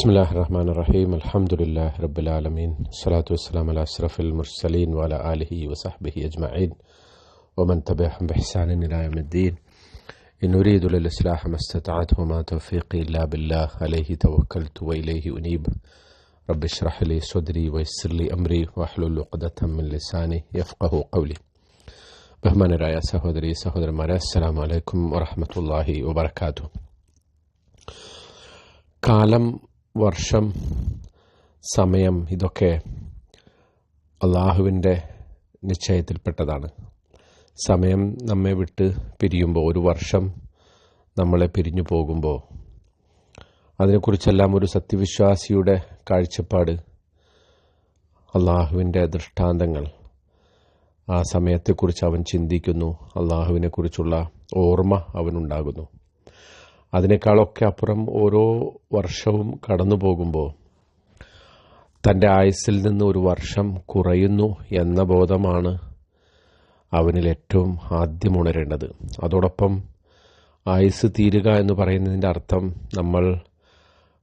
بسم الله الرحمن الرحيم الحمد لله رب العالمين الصلاة والسلام على أشرف المرسلين وعلى آله وصحبه أجمعين ومن تبعهم بإحسان إلى يوم الدين إن أريد للإصلاح ما استطعت وما توفيقي إلا بالله عليه توكلت وإليه أنيب رب اشرح لي صدري ويسر لي أمري واحلل عقدة من لساني يفقه قولي ബഹുമാനരായ സഹോദരി സഹോദരന്മാരെ അസ്സലാമു അലൈക്കും വറഹമത്തല്ലാഹി വബർക്കാത്തു കാലം വർഷം സമയം ഇതൊക്കെ അള്ളാഹുവിന്റെ നിശ്ചയത്തിൽപ്പെട്ടതാണ്. സമയം നമ്മെ വിട്ട് പിരിയുമ്പോൾ ഒരു വർഷം നമ്മളെ പിരിഞ്ഞു പോകുമ്പോൾ അതിനെക്കുറിച്ചെല്ലാം ഒരു സത്യവിശ്വാസിയുടെ കാഴ്ചപ്പാട് അള്ളാഹുവിന്റെ ദൃഷ്ടാന്തങ്ങൾ ആ സമയത്തെക്കുറിച്ച് അവൻ ചിന്തിക്കുന്നു അള്ളാഹുവിനെക്കുറിച്ചുള്ള ഓർമ്മ അവനുണ്ടാകുന്നു. അതിനേക്കാളൊക്കെ അപ്പുറം ഓരോ വർഷവും കടന്നു പോകുമ്പോൾ തന്റെ ആയുസ്സിൽ നിന്ന് ഒരു വർഷം കുറയുന്നു എന്ന ബോധമാണ് അവനിൽ ഏറ്റവും ആദ്യം ഉണരേണ്ടത്. അതോടൊപ്പം ആയുസ് തീരുക എന്ന് പറയുന്നതിന്റെ അർത്ഥം നമ്മൾ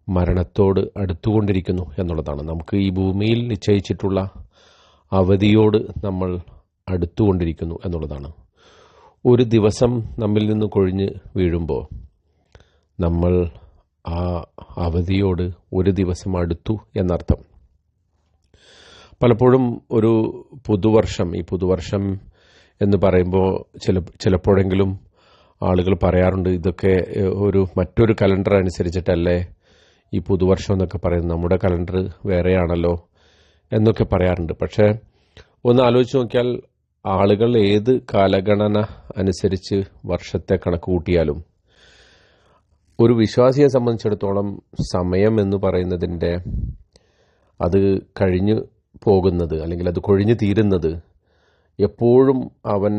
മരണത്തോട് അടുത്തുകൊണ്ടിരിക്കുന്നു എന്നുള്ളതാണ്. നമുക്ക് ഈ ഭൂമിയിൽ നിശ്ചയിച്ചിട്ടുള്ള അവധിയോട് നമ്മൾ അടുത്തുകൊണ്ടിരിക്കുന്നു എന്നുള്ളതാണ്. ഒരു ദിവസം നമ്മിൽ നിന്ന് കൊഴിഞ്ഞ് വീഴുമ്പോൾ നമ്മൾ ആ അവധിയോട് ഒരു ദിവസം അടുത്തു എന്നർത്ഥം. പലപ്പോഴും ഒരു പുതുവർഷം ഈ പുതുവർഷം എന്ന് പറയുമ്പോൾ ചില ചിലപ്പോഴെങ്കിലും ആളുകൾ പറയാറുണ്ട് ഇതൊക്കെ ഒരു മറ്റൊരു കലണ്ടർ അനുസരിച്ചിട്ടല്ലേ ഈ പുതുവർഷം എന്നൊക്കെ പറയുന്നത്. നമ്മുടെ കലണ്ടർ വേറെയാണല്ലോ എന്നൊക്കെ പറയാറുണ്ട്. പക്ഷേ ഒന്ന് ആലോചിച്ച് നോക്കിയാൽ ആളുകൾ ഏത് കാലഗണന അനുസരിച്ച് വർഷത്തെ കണക്ക് കൂട്ടിയാലും ഒരു വിശ്വാസിയെ സംബന്ധിച്ചിടത്തോളം സമയം എന്ന് പറയുന്നതിന്റെ അത് കഴിഞ്ഞു പോകുന്നത് അല്ലെങ്കിൽ അത് കൊഴിഞ്ഞു തീരുന്നത് എപ്പോഴും അവൻ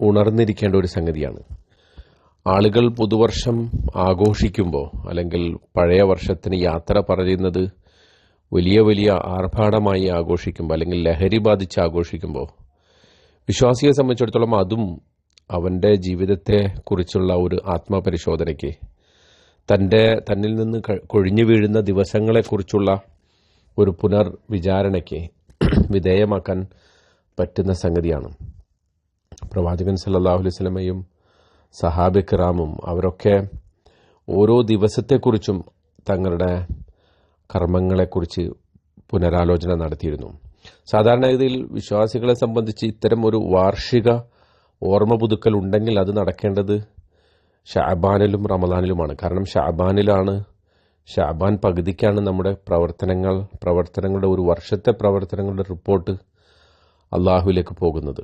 ഉണർന്നിരിക്കേണ്ട ഒരു സംഗതിയാണ്. ആളുകൾ പുതുവർഷം ആഘോഷിക്കുമ്പോൾ അല്ലെങ്കിൽ പഴയ വർഷത്തിന് യാത്ര പറയുന്നത് വലിയ വലിയ ആർഭാടമായി ആഘോഷിക്കുമ്പോൾ അല്ലെങ്കിൽ ലഹരി ബാധിച്ച് ആഘോഷിക്കുമ്പോൾ വിശ്വാസിയെ സംബന്ധിച്ചിടത്തോളം അതും അവന്റെ ജീവിതത്തെ കുറിച്ചുള്ള ഒരു ആത്മപരിശോധനയ്ക്ക് തന്റെ തന്നിൽ നിന്ന് കൊഴിഞ്ഞു വീഴുന്ന ദിവസങ്ങളെക്കുറിച്ചുള്ള ഒരു പുനർവിചാരണയ്ക്ക് വിധേയമാക്കാൻ പറ്റുന്ന സംഗതിയാണ്. പ്രവാചകൻ സല്ലാഹു അലൈഹി സ്വലമയും സഹാബി കിറാമും അവരൊക്കെ ഓരോ ദിവസത്തെക്കുറിച്ചും തങ്ങളുടെ കർമ്മങ്ങളെക്കുറിച്ച് പുനരാലോചന നടത്തിയിരുന്നു. സാധാരണഗതിയിൽ വിശ്വാസികളെ സംബന്ധിച്ച് ഇത്തരം ഒരു വാർഷിക ഓർമ്മ പുതുക്കൽ ഉണ്ടെങ്കിൽ അത് നടക്കേണ്ടത് ഷാബാനിലും റമദാനിലുമാണ്. കാരണം ഷാബാനിലാണ് ഷാബാൻ പകുതിക്കാണ് നമ്മുടെ പ്രവർത്തനങ്ങൾ പ്രവർത്തനങ്ങളുടെ ഒരു വർഷത്തെ പ്രവർത്തനങ്ങളുടെ റിപ്പോർട്ട് അള്ളാഹുവിലേക്ക് പോകുന്നത്.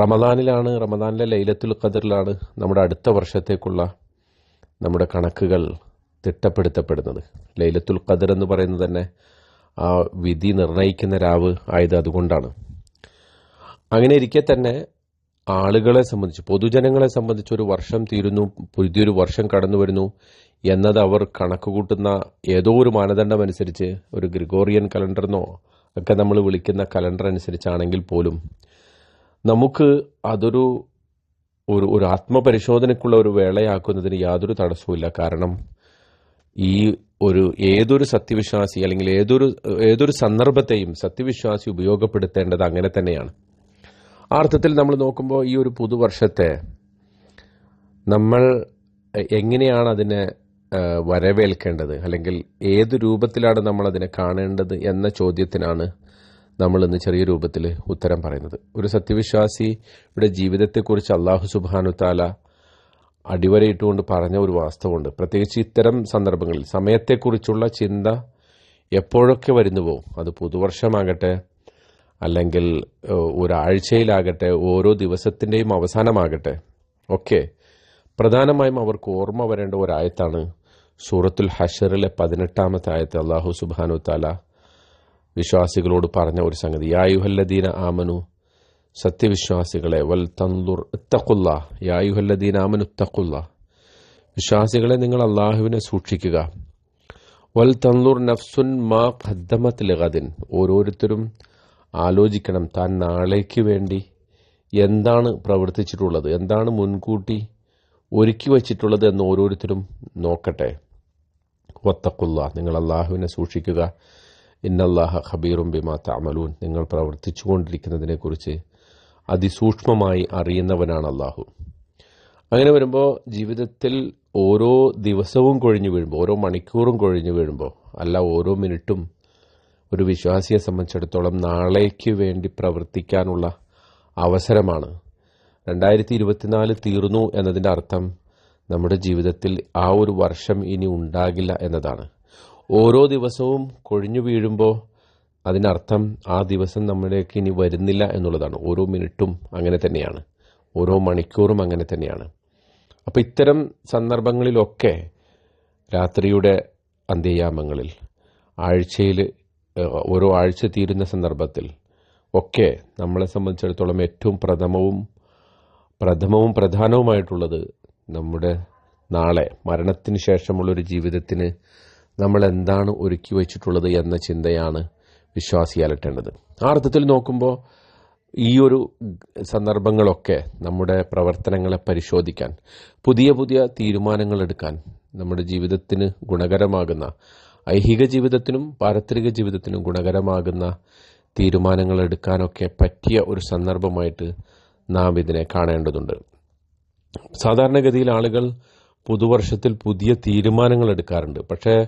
റമദാനിലാണ് റമദാനിലെ ലൈലത്തുൽ ഖദറിലാണ് നമ്മുടെ അടുത്ത വർഷത്തേക്കുള്ള നമ്മുടെ കണക്കുകൾ തിട്ടപ്പെടുത്തപ്പെടുന്നത്. ലൈലത്തുൽ ഖദർ എന്ന് പറയുന്നത് തന്നെ ആ വിധി നിർണയിക്കുന്ന രാവ് ആയത് അതുകൊണ്ടാണ്. അങ്ങനെ ഇരിക്കെ തന്നെ ആളുകളെ സംബന്ധിച്ച് പൊതുജനങ്ങളെ സംബന്ധിച്ച് ഒരു വർഷം തീരുന്നു പുതിയൊരു വർഷം കടന്നു വരുന്നു എന്നത് അവർ കണക്ക് കൂട്ടുന്ന ഏതോ ഒരു മാനദണ്ഡം അനുസരിച്ച് ഒരു ഗ്രിഗോറിയൻ കലണ്ടറിനോ ഒക്കെ നമ്മൾ വിളിക്കുന്ന കലണ്ടർ അനുസരിച്ചാണെങ്കിൽ പോലും നമുക്ക് അതൊരു ഒരു ഒരു ആത്മപരിശോധനയ്ക്കുള്ള ഒരു വേളയാക്കുന്നതിന് യാതൊരു തടസ്സവുമില്ല. കാരണം ഈ ഒരു ഏതൊരു സത്യവിശ്വാസി അല്ലെങ്കിൽ ഏതൊരു ഏതൊരു സന്ദർഭത്തെയും സത്യവിശ്വാസി ഉപയോഗപ്പെടുത്തേണ്ടത് അങ്ങനെ തന്നെയാണ്. ആ അർത്ഥത്തിൽ നമ്മൾ നോക്കുമ്പോൾ ഈ ഒരു പുതുവർഷത്തെ നമ്മൾ എങ്ങനെയാണ് അതിനെ വരവേൽക്കേണ്ടത്? അല്ലെങ്കിൽ ഏത് രൂപത്തിലാണ് നമ്മൾ അതിനെ കാണേണ്ടത് എന്ന ചോദ്യത്തിനാണ് നമ്മൾ ഇന്ന് ചെറിയ രൂപത്തിൽ ഉത്തരം പറയുന്നത്. ഒരു സത്യവിശ്വാസിയുടെ ജീവിതത്തെക്കുറിച്ച് അള്ളാഹു സുബാനു താല അടിവരയിട്ടുകൊണ്ട് പറഞ്ഞ ഒരു വാസ്തവമുണ്ട്. പ്രത്യേകിച്ച് ഇത്തരം സന്ദർഭങ്ങളിൽ സമയത്തെക്കുറിച്ചുള്ള ചിന്ത എപ്പോഴൊക്കെ വരുന്നുവോ അത് പുതുവർഷമാകട്ടെ അല്ലെങ്കിൽ ഒരാഴ്ചയിലാകട്ടെ ഓരോ ദിവസത്തിന്റെയും അവസാനമാകട്ടെ ഒക്കെ പ്രധാനമായും അവർക്ക് ഓർമ്മ വരേണ്ട ഒരായത്താണ് സൂറത്തുൽ ഹഷറിലെ പതിനെട്ടാമത്തെ ആയത്ത് അള്ളാഹു സുബാനു താല വിശ്വാസികളോട് പറഞ്ഞ ഒരു സംഗതി. യായുഹല്ലദീന ആമനു സത്യവിശ്വാസികളെ വൽ തന്തുർ ഇത്തക്കുല്ല യായുഹല്ലദീന ആമനു ഇത്തക്കുല്ല വിശ്വാസികളെ നിങ്ങൾ അള്ളാഹുവിനെ സൂക്ഷിക്കുക. വൽ തന്തുർ നഫ്സുൻ മാ ഖദ്ദമത്ത് ലഗദിൻ. ഓരോരുത്തരും ആലോചിക്കണം താൻ നാളേക്ക് വേണ്ടി എന്താണ് പ്രവർത്തിച്ചിട്ടുള്ളത്? എന്താണ് മുൻകൂട്ടി ഒരുക്കി വച്ചിട്ടുള്ളത് എന്ന് ഓരോരുത്തരും നോക്കട്ടെ. വത്തക്കുള്ള നിങ്ങൾ അള്ളാഹുവിനെ സൂക്ഷിക്കുക. ഇന്നല്ലാഹ ഖബീറും ബിമാ തഅമലൂൻ. നിങ്ങൾ പ്രവർത്തിച്ചുകൊണ്ടിരിക്കുന്നതിനെക്കുറിച്ച് അതിസൂക്ഷ്മമായി അറിയുന്നവനാണ് അള്ളാഹു അങ്ങനെ വരുമ്പോൾ ജീവിതത്തിൽ ഓരോ ദിവസവും കൊഴിഞ്ഞു വീഴുമ്പോൾ ഓരോ മണിക്കൂറും കൊഴിഞ്ഞു വീഴുമ്പോൾ അല്ല ഓരോ മിനിറ്റും ഒരു വിശ്വാസിയെ സംബന്ധിച്ചിടത്തോളം നാളേക്ക് വേണ്ടി പ്രവർത്തിക്കാനുള്ള അവസരമാണ്. രണ്ടായിരത്തി ഇരുപത്തിനാല് തീർന്നു എന്നതിന്റെ അർത്ഥം നമ്മുടെ ജീവിതത്തിൽ ആ ഒരു വർഷം ഇനി ഉണ്ടാകില്ല എന്നതാണ്. ഓരോ ദിവസവും കൊഴിഞ്ഞു വീഴുമ്പോൾ അതിനർത്ഥം ആ ദിവസം നമ്മളിലേക്ക് ഇനി വരുന്നില്ല എന്നുള്ളതാണ്. ഓരോ മിനിറ്റും അങ്ങനെ തന്നെയാണ്. ഓരോ മണിക്കൂറും അങ്ങനെ തന്നെയാണ്. അപ്പോൾ ഇത്തരം സന്ദർഭങ്ങളിലൊക്കെ രാത്രിയുടെ അന്ത്യയാമങ്ങളിൽ ആഴ്ചയിൽ ഓരോ ആഴ്ച തീരുന്ന സന്ദർഭത്തിൽ ഒക്കെ നമ്മളെ സംബന്ധിച്ചിടത്തോളം ഏറ്റവും പ്രഥമവും പ്രഥമവും പ്രധാനവുമായിട്ടുള്ളത് നമ്മുടെ നാളെ മരണത്തിന് ശേഷമുള്ളൊരു ജീവിതത്തിന് നമ്മൾ എന്താണ് ഒരുക്കി വച്ചിട്ടുള്ളത് എന്ന ചിന്തയാണ് വിശ്വാസി അലട്ടേണ്ടത്. ആ അർത്ഥത്തിൽ നോക്കുമ്പോൾ ഈ ഒരു സന്ദർഭങ്ങളൊക്കെ നമ്മുടെ പ്രവർത്തനങ്ങളെ പരിശോധിക്കാൻ പുതിയ പുതിയ തീരുമാനങ്ങൾ എടുക്കാൻ നമ്മുടെ ജീവിതത്തിന് ഗുണകരമാകുന്ന ഐഹിക ജീവിതത്തിനും പാരത്രിക ജീവിതത്തിനും ഗുണകരമാകുന്ന തീരുമാനങ്ങൾ എടുക്കാനൊക്കെ പറ്റിയ ഒരു സന്ദർഭമായിട്ട് നാം ഇതിനെ കാണേണ്ടതുണ്ട്. സാധാരണഗതിയിൽ ആളുകൾ പുതുവർഷത്തിൽ പുതിയ തീരുമാനങ്ങൾ എടുക്കാറുണ്ട്. പക്ഷേ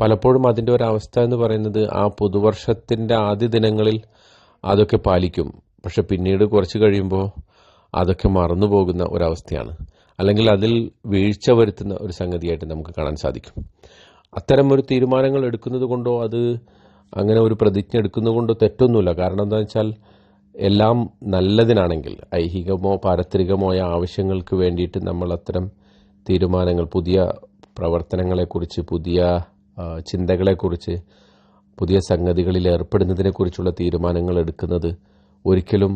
പലപ്പോഴും അതിന്റെ ഒരു അവസ്ഥ എന്ന് പറയുന്നത് ആ പുതുവർഷത്തിന്റെ ആദ്യ ദിനങ്ങളിൽ അതൊക്കെ പാലിക്കും. പക്ഷെ പിന്നീട് കുറച്ച് കഴിയുമ്പോൾ അതൊക്കെ മറന്നു പോകുന്ന ഒരവസ്ഥയാണ്. അല്ലെങ്കിൽ അതിൽ വീഴ്ച വരുത്തുന്ന ഒരു സംഗതിയായിട്ട് നമുക്ക് കാണാൻ സാധിക്കും. അത്തരം ഒരു തീരുമാനങ്ങൾ എടുക്കുന്നത് കൊണ്ടോ അത് അങ്ങനെ ഒരു പ്രതിജ്ഞ എടുക്കുന്നത് കൊണ്ടോ തെറ്റൊന്നുമില്ല. കാരണം എന്താ വെച്ചാൽ എല്ലാം നല്ലതിനാണെങ്കിൽ ഐഹികമോ പാരത്രികമോ ആയ ആവശ്യങ്ങൾക്ക് വേണ്ടിയിട്ട് നമ്മൾ അത്തരം തീരുമാനങ്ങൾ പുതിയ പ്രവർത്തനങ്ങളെക്കുറിച്ച് പുതിയ ചിന്തകളെക്കുറിച്ച് പുതിയ സംഗതികളിൽ ഏർപ്പെടുന്നതിനെക്കുറിച്ചുള്ള തീരുമാനങ്ങൾ എടുക്കുന്നത് ഒരിക്കലും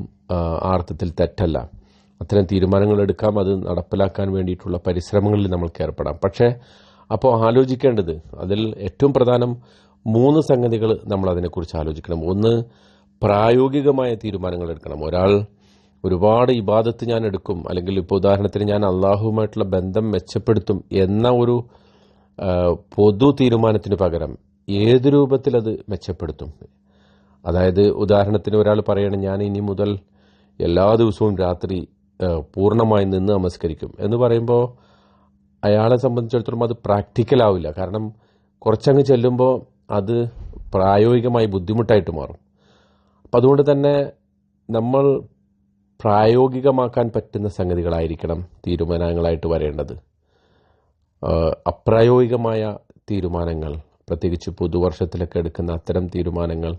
ആർത്ഥത്തിൽ തെറ്റല്ല. അത്തരം തീരുമാനങ്ങൾ എടുക്കാം അത് നടപ്പിലാക്കാൻ വേണ്ടിയിട്ടുള്ള പരിശ്രമങ്ങളിൽ നമ്മൾക്ക് ഏർപ്പെടാം. പക്ഷേ അപ്പോൾ ആലോചിക്കേണ്ടത് അതിൽ ഏറ്റവും പ്രധാനം മൂന്ന് സംഗതികൾ നമ്മൾ അതിനെക്കുറിച്ച് ആലോചിക്കണം. ഒന്ന് പ്രായോഗികമായ തീരുമാനങ്ങൾ എടുക്കണം. ഒരാൾ ഒരുപാട് ഇബാദത്ത് ഞാൻ എടുക്കും അല്ലെങ്കിൽ ഇപ്പോൾ ഉദാഹരണത്തിന് ഞാൻ അള്ളാഹുവുമായിട്ടുള്ള ബന്ധം മെച്ചപ്പെടുത്തും എന്ന ഒരു പൊതു തീരുമാനത്തിന് പകരം ഏത് രൂപത്തിൽ അത് മെച്ചപ്പെടുത്തും? അതായത് ഉദാഹരണത്തിന് ഒരാൾ പറയണം ഞാൻ ഇനി മുതൽ എല്ലാ ദിവസവും രാത്രി പൂർണമായി നിന്ന് നമസ്കരിക്കും. എന്ന് പറയുമ്പോൾ അയാളെ സംബന്ധിച്ചിടത്തോളം അത് പ്രാക്ടിക്കൽ ആവില്ല. കാരണം കുറച്ചങ്ങ് ചെല്ലുമ്പോൾ അത് പ്രായോഗികമായി ബുദ്ധിമുട്ടായിട്ട് മാറും. അപ്പം അതുകൊണ്ട് തന്നെ നമ്മൾ പ്രായോഗികമാക്കാൻ പറ്റുന്ന സംഗതികളായിരിക്കണം തീരുമാനങ്ങളായിട്ട് വരേണ്ടത്. അപ്രായോഗികമായ തീരുമാനങ്ങൾ പ്രത്യേകിച്ച് പുതുവർഷത്തിലൊക്കെ എടുക്കുന്ന അത്തരം തീരുമാനങ്ങൾ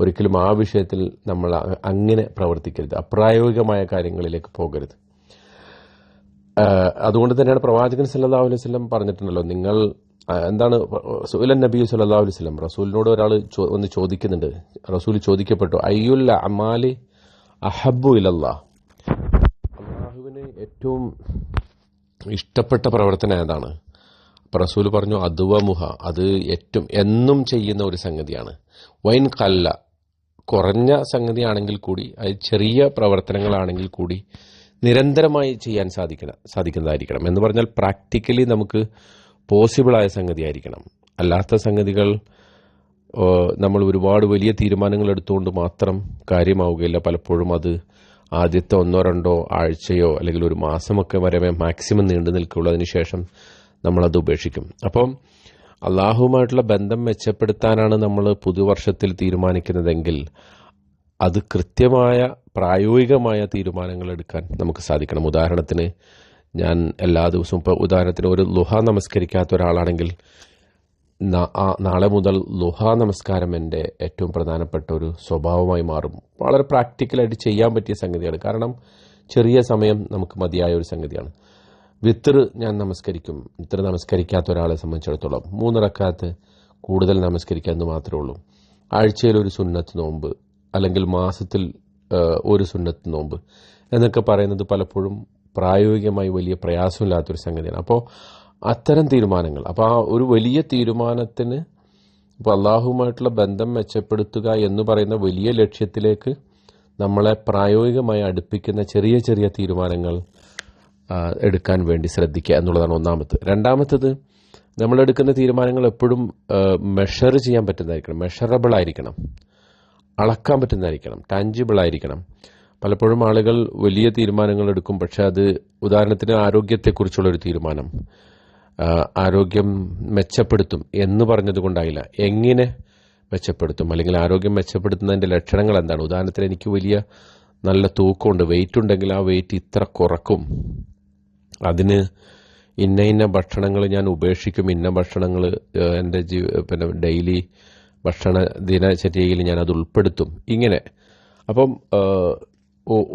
ഒരിക്കലും ആ വിഷയത്തിൽ നമ്മൾ അങ്ങനെ പ്രവർത്തിക്കരുത്. അപ്രായോഗികമായ കാര്യങ്ങളിലേക്ക് പോകരുത്. അതുകൊണ്ട് തന്നെയാണ് പ്രവാചകൻ സല്ലാ അലൈഹി വസല്ലം പറഞ്ഞിട്ടുണ്ടല്ലോ നിങ്ങൾ എന്താണ് സുലൻ നബി സല്ലാ അലൈഹി വസല്ലം റസൂലിനോട് ഒരാൾ ഒന്ന് ചോദിക്കുന്നുണ്ട് റസൂൽ ചോദിക്കപ്പെട്ടു അയ്യുൽ അമാലി അഹബു ഇലല്ലാ അള്ളാഹുവിന് ഏറ്റവും ഇഷ്ടപ്പെട്ട പ്രവർത്തനം ഏതാണ്? റസൂൽ പറഞ്ഞു അദ്വ മുഹ അത് ഏറ്റവും എന്നും ചെയ്യുന്ന ഒരു സംഗതിയാണ്. വൈൻ കല്ല കുറഞ്ഞ സംഗതിയാണെങ്കിൽ കൂടി അത് ചെറിയ പ്രവർത്തനങ്ങളാണെങ്കിൽ കൂടി നിരന്തരമായി ചെയ്യാൻ സാധിക്കണം സാധിക്കുന്നതായിരിക്കണം. എന്ന് പറഞ്ഞാൽ പ്രാക്ടിക്കലി നമുക്ക് പോസിബിളായ സംഗതിയായിരിക്കണം. അല്ലാത്ത സംഗതികൾ നമ്മൾ ഒരുപാട് വലിയ തീരുമാനങ്ങൾ എടുത്തുകൊണ്ട് മാത്രം കാര്യമാവുകയില്ല. പലപ്പോഴും അത് ആദ്യത്തെ ഒന്നോ രണ്ടോ ആഴ്ചയോ അല്ലെങ്കിൽ ഒരു മാസമൊക്കെ വരെ മാക്സിമം നീണ്ടു നിൽക്കുകയുള്ളൂ അതിനുശേഷം നമ്മളത് ഉപേക്ഷിക്കും. അപ്പം അള്ളാഹുവുമായിട്ടുള്ള ബന്ധം മെച്ചപ്പെടുത്താനാണ് നമ്മൾ പുതുവർഷത്തിൽ തീരുമാനിക്കുന്നതെങ്കിൽ അത് കൃത്യമായ പ്രായോഗികമായ തീരുമാനങ്ങൾ എടുക്കാൻ നമുക്ക് സാധിക്കണം. ഉദാഹരണത്തിന് ഞാൻ എല്ലാ ദിവസവും ഇപ്പോൾ ഉദാഹരണത്തിന് ഒരു ലുഹ നമസ്കരിക്കാത്ത ഒരാളാണെങ്കിൽ നാളെ മുതൽ ലുഹ നമസ്കാരം എന്റെ ഏറ്റവും പ്രധാനപ്പെട്ട ഒരു സ്വഭാവമായി മാറും. വളരെ പ്രാക്ടിക്കലായിട്ട് ചെയ്യാൻ പറ്റിയ സംഗതിയാണ്. കാരണം ചെറിയ സമയം നമുക്ക് മതിയായ ഒരു സംഗതിയാണ്. വിത്തർ ഞാൻ നമസ്കരിക്കും. വിത്തർ നമസ്കരിക്കാത്ത ഒരാളെ സംബന്ധിച്ചിടത്തോളം മൂന്നിറക്കാത്ത് കൂടുതൽ നമസ്കരിക്കാമെന്ന് മാത്രമേ ഉള്ളൂ. ആഴ്ചയിൽ ഒരു സുന്നത്ത് നോമ്പ് അല്ലെങ്കിൽ മാസത്തിൽ ഒരു സുന്നത്ത് നോമ്പ് എന്നൊക്കെ പറയുന്നത് പലപ്പോഴും പ്രായോഗികമായി വലിയ പ്രയാസമില്ലാത്തൊരു സംഗതിയാണ്. അപ്പോൾ അത്തരം തീരുമാനങ്ങൾ അപ്പോൾ ആ ഒരു വലിയ തീരുമാനത്തിന് ഇപ്പോൾ അള്ളാഹുവുമായിട്ടുള്ള ബന്ധം മെച്ചപ്പെടുത്തുക എന്ന് പറയുന്ന വലിയ ലക്ഷ്യത്തിലേക്ക് നമ്മളെ പ്രായോഗികമായി അടുപ്പിക്കുന്ന ചെറിയ ചെറിയ തീരുമാനങ്ങൾ എടുക്കാൻ വേണ്ടി ശ്രദ്ധിക്കുക എന്നുള്ളതാണ് ഒന്നാമത് രണ്ടാമത്തത് നമ്മളെടുക്കുന്ന തീരുമാനങ്ങൾ എപ്പോഴും മെഷർ ചെയ്യാൻ പറ്റുന്നതായിരിക്കണം മെഷറബിൾ ആയിരിക്കണം. അളക്കാൻ പറ്റുന്നതായിരിക്കണം ടാഞ്ചിബിൾ ആയിരിക്കണം. പലപ്പോഴും ആളുകൾ വലിയ തീരുമാനങ്ങൾ എടുക്കും പക്ഷെ അത് ഉദാഹരണത്തിന് ആരോഗ്യത്തെക്കുറിച്ചുള്ള ഒരു തീരുമാനം. ആരോഗ്യം മെച്ചപ്പെടുത്തും എന്ന് പറഞ്ഞത് കൊണ്ടായില്ല എങ്ങനെ മെച്ചപ്പെടുത്തും? അല്ലെങ്കിൽ ആരോഗ്യം മെച്ചപ്പെടുത്തുന്നതിന്റെ ലക്ഷണങ്ങൾ എന്താണ്? ഉദാഹരണത്തിന് എനിക്ക് വലിയ നല്ല തൂക്കമുണ്ട് വെയിറ്റ് ഉണ്ടെങ്കിൽ ആ വെയിറ്റ് ഇത്ര കുറക്കും. അതിന് ഇന്ന ഇന്ന ഭക്ഷണങ്ങൾ ഞാൻ ഉപേക്ഷിക്കും ഇന്ന ഭക്ഷണങ്ങൾ എന്റെ ജീ പിന്നെ ഡെയിലി ഭക്ഷണ ദിനചര്യയിൽ ഞാൻ അത് ഉൾപ്പെടുത്തും. ഇങ്ങനെ. അപ്പം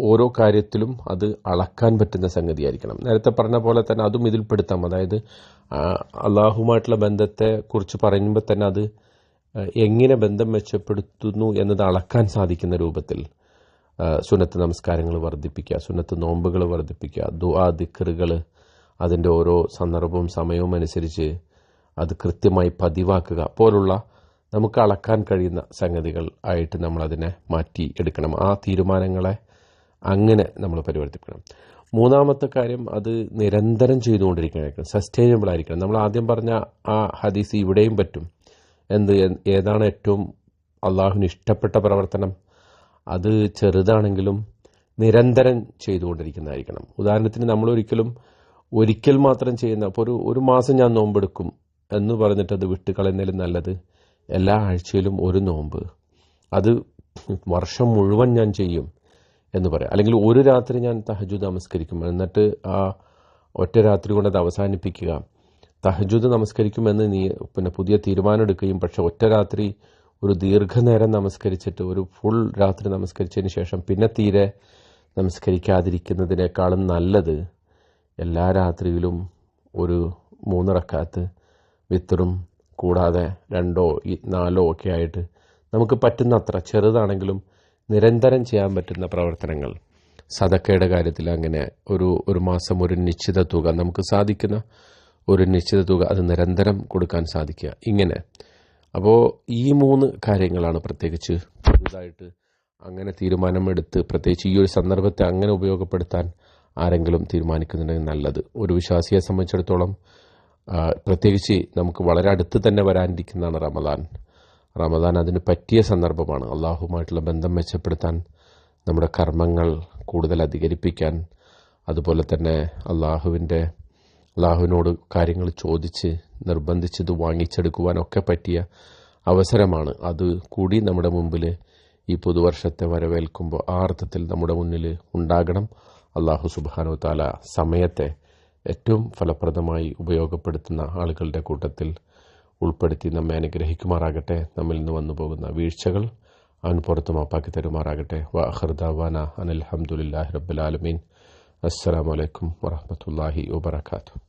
ഓരോ കാര്യത്തിലും അത് അളക്കാൻ പറ്റുന്ന സംഗതിയായിരിക്കണം. നേരത്തെ പറഞ്ഞ പോലെ തന്നെ അതും ഇതിൽപ്പെടുത്താം. അതായത് അള്ളാഹുമായിട്ടുള്ള ബന്ധത്തെ കുറിച്ച് പറയുമ്പോൾ തന്നെ അത് എങ്ങനെ ബന്ധം മെച്ചപ്പെടുത്തുന്നു എന്നത് അളക്കാൻ സാധിക്കുന്ന രൂപത്തിൽ സുന്നത്ത് നമസ്കാരങ്ങൾ വർദ്ധിപ്പിക്കുക സുന്നത്ത് നോമ്പുകൾ വർദ്ധിപ്പിക്കുക ദുആ ദിക്കറുകൾ അതിന്റെ ഓരോ സന്ദർഭവും സമയവും അനുസരിച്ച് അത് കൃത്യമായി പതിവാക്കുക. പോലുള്ള നമുക്ക് അളക്കാൻ കഴിയുന്ന സംഗതികൾ ആയിട്ട് നമ്മളതിനെ മാറ്റി എടുക്കണം. ആ തീരുമാനങ്ങളെ അങ്ങനെ നമ്മൾ പരിവർത്തിപ്പിക്കണം. മൂന്നാമത്തെ കാര്യം അത് നിരന്തരം ചെയ്തുകൊണ്ടിരിക്കണം സസ്റ്റൈനബിൾ ആയിരിക്കണം. നമ്മൾ ആദ്യം പറഞ്ഞ ആ ഹദീസ് ഇവിടെയും പറ്റും. എന്ത് ഏതാണ് ഏറ്റവും അള്ളാഹുവിന് ഇഷ്ടപ്പെട്ട പ്രവർത്തനം? അത് ചെറുതാണെങ്കിലും നിരന്തരം ചെയ്തുകൊണ്ടിരിക്കുന്നതായിരിക്കണം. ഉദാഹരണത്തിന് നമ്മൾ ഒരിക്കലും ഒരിക്കൽ മാത്രം ചെയ്യുന്ന അപ്പോൾ ഒരു ഒരു മാസം ഞാൻ നോമ്പെടുക്കും എന്ന് പറഞ്ഞിട്ട് അത് വിട്ടുകളയുന്നതിലും നല്ലത് എല്ലാ ആഴ്ചയിലും ഒരു നോമ്പ്. അത് വർഷം മുഴുവൻ ഞാൻ ചെയ്യും എന്ന് പറയാം. അല്ലെങ്കിൽ ഒരു രാത്രി ഞാൻ തഹജുദ് നമസ്കരിക്കും. എന്നിട്ട് ആ ഒറ്റ രാത്രി കൊണ്ട് അത് അവസാനിപ്പിക്കുക. തഹജുദ് നമസ്കരിക്കുമെന്ന് നീ പിന്നെ പുതിയ തീരുമാനം എടുക്കുകയും പക്ഷെ ഒറ്റ രാത്രി ഒരു ദീർഘനേരം നമസ്കരിച്ചിട്ട് ഒരു ഫുൾ രാത്രി നമസ്കരിച്ചതിന് ശേഷം പിന്നെ തീരെ നമസ്കരിക്കാതിരിക്കുന്നതിനേക്കാളും നല്ലത് എല്ലാ രാത്രിയിലും ഒരു മൂന്നിറക്കാത്ത് വിത്തറും കൂടാതെ രണ്ടോ നാലോ ഒക്കെ ആയിട്ട് നമുക്ക് പറ്റുന്നത്ര ചെറുതാണെങ്കിലും നിരന്തരം ചെയ്യാൻ പറ്റുന്ന പ്രവർത്തനങ്ങൾ. സദക്കയുടെ കാര്യത്തിൽ അങ്ങനെ ഒരു ഒരു മാസം ഒരു നിശ്ചിത തുക നമുക്ക് സാധിക്കുന്ന ഒരു നിശ്ചിത തുക അത് നിരന്തരം കൊടുക്കാൻ സാധിക്കുക. ഇങ്ങനെ. അപ്പോൾ ഈ മൂന്ന് കാര്യങ്ങളാണ് പ്രത്യേകിച്ച് പുതുതായിട്ട് അങ്ങനെ തീരുമാനമെടുത്ത് പ്രത്യേകിച്ച് ഈ ഒരു സന്ദർഭത്തെ അങ്ങനെ ഉപയോഗപ്പെടുത്താൻ ആരെങ്കിലും തീരുമാനിക്കുന്നുണ്ടെങ്കിൽ നല്ലത്. ഒരു വിശ്വാസിയെ സംബന്ധിച്ചിടത്തോളം പ്രത്യേകിച്ച് നമുക്ക് വളരെ അടുത്ത് തന്നെ വരാനിരിക്കുന്നതാണ് റമദാൻ. റമദാൻ അതിന് പറ്റിയ സന്ദർഭമാണ്. അള്ളാഹുമായിട്ടുള്ള ബന്ധം മെച്ചപ്പെടുത്താൻ നമ്മുടെ കർമ്മങ്ങൾ കൂടുതൽ അധികരിപ്പിക്കാൻ അതുപോലെ തന്നെ അള്ളാഹുവിന്റെ അള്ളാഹുവിനോട് കാര്യങ്ങൾ ചോദിച്ച് നിർബന്ധിച്ചത് വാങ്ങിച്ചെടുക്കുവാനൊക്കെ പറ്റിയ അവസരമാണ്. അത് കൂടി നമ്മുടെ മുമ്പിൽ ഈ പുതുവർഷത്തെ വരവേൽക്കുമ്പോൾ ആ അർത്ഥത്തിൽ നമ്മുടെ മുന്നിൽ ഉണ്ടാകണം. അള്ളാഹു സുബാനു താല സമയത്തെ ഏറ്റവും ഫലപ്രദമായി ഉപയോഗപ്പെടുത്തുന്ന ആളുകളുടെ കൂട്ടത്തിൽ ഉൾപ്പെടുത്തി നമ്മെ അനുഗ്രഹിക്കുമാറാകട്ടെ. നമ്മിൽ നിന്ന് വന്നു പോകുന്ന വീഴ്ചകൾ അവൻ പുറത്തുമാപ്പാക്കി തരുമാറാകട്ടെ. വഹർദാവാന അനിൽഹമുല്ലാഹി റബ്ബുലാലമീൻ അസ്സാം വലൈക്കും വറഹമത്തല്ലാഹി വബർക്കാത്തു